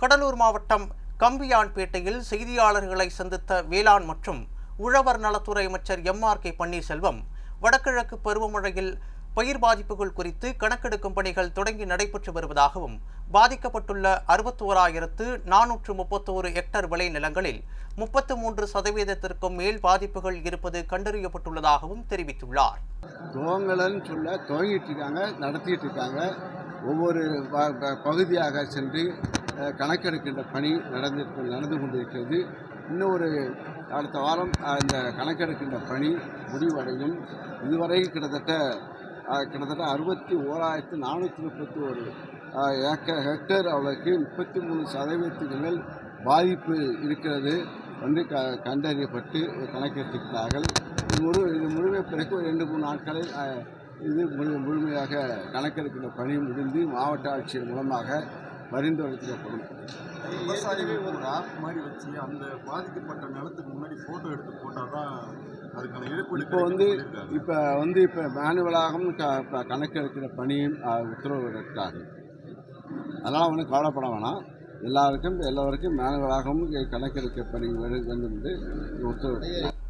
கடலூர் மாவட்டம் கம்பியான்பேட்டையில் செய்தியாளர்களை சந்தித்த வேளாண் மற்றும் உழவர் நலத்துறை அமைச்சர் எம் ஆர் கே பன்னீர்செல்வம் வடகிழக்கு பருவமழையில் பயிர் பாதிப்புகள் குறித்து கணக்கெடுக்கும் பணிகள் தொடங்கி நடைபெற்று வருவதாகவும் பாதிக்கப்பட்டுள்ள அறுபத்தோராயிரத்து நானூற்று முப்பத்தோரு ஹெக்டர் விளைநிலங்களில் முப்பத்து மூன்று சதவீதத்திற்கும் மேல் பாதிப்புகள் இருப்பது கண்டறியப்பட்டுள்ளதாகவும் தெரிவித்துள்ளார். துவங்கலன்னு சொல்ல துவங்கிட்டு இருக்காங்க நடத்திட்டு இருக்காங்க. ஒவ்வொரு பகுதியாக சென்று கணக்கெடுக்கின்ற பணி நடந்திருக்கு நடந்து கொண்டிருக்கிறது. இன்னும் ஒரு அடுத்த வாரம் இந்த கணக்கெடுக்கின்ற பணி முடிவடையும். இதுவரை கிட்டத்தட்ட கிட்டத்தட்ட அறுபத்தி ஓராயிரத்து நானூற்றி முப்பத்தி ஒரு ஏக்கர் ஹெக்டேர் அளவுக்கு முப்பத்தி மூணு சதவீதத்துக்கு மேல் பாதிப்பு இருக்கிறது வந்து க கண்டறியப்பட்டு கணக்கெடுத்திருக்கிறார்கள். இது முழு இது முழுமை பிறகு ஒரு ரெண்டு மூணு நாட்களில் இது முழு முழுமையாக கணக்கெடுக்கின்ற பணி முடிந்து மாவட்ட ஆட்சியர் மூலமாக பரிந்துரைக்கப்படும் விவசாயிகள் ஒரு ஆப் மாதிரி வச்சு அந்த பாதிக்கப்பட்ட நிலத்துக்கு முன்னாடி ஃபோட்டோ எடுத்து போட்டால் தான் அதுக்கான இழப்பீடு இப்போ வந்து. இப்போ வந்து இப்போ மேனுவலாகவும் க க- கணக்கெடுக்கிற பணியும் அஹ், உத்தரவிட்டிருக்கிறார்கள் அதெல்லாம் ஒன்றும் கவலைப்பட வேணாம். எல்லாருக்கும் எல்லோருக்கும் மேனுவலாகவும் கணக்கெடுக்க பணி வேண்டும் என்று உத்தரவிட்டார்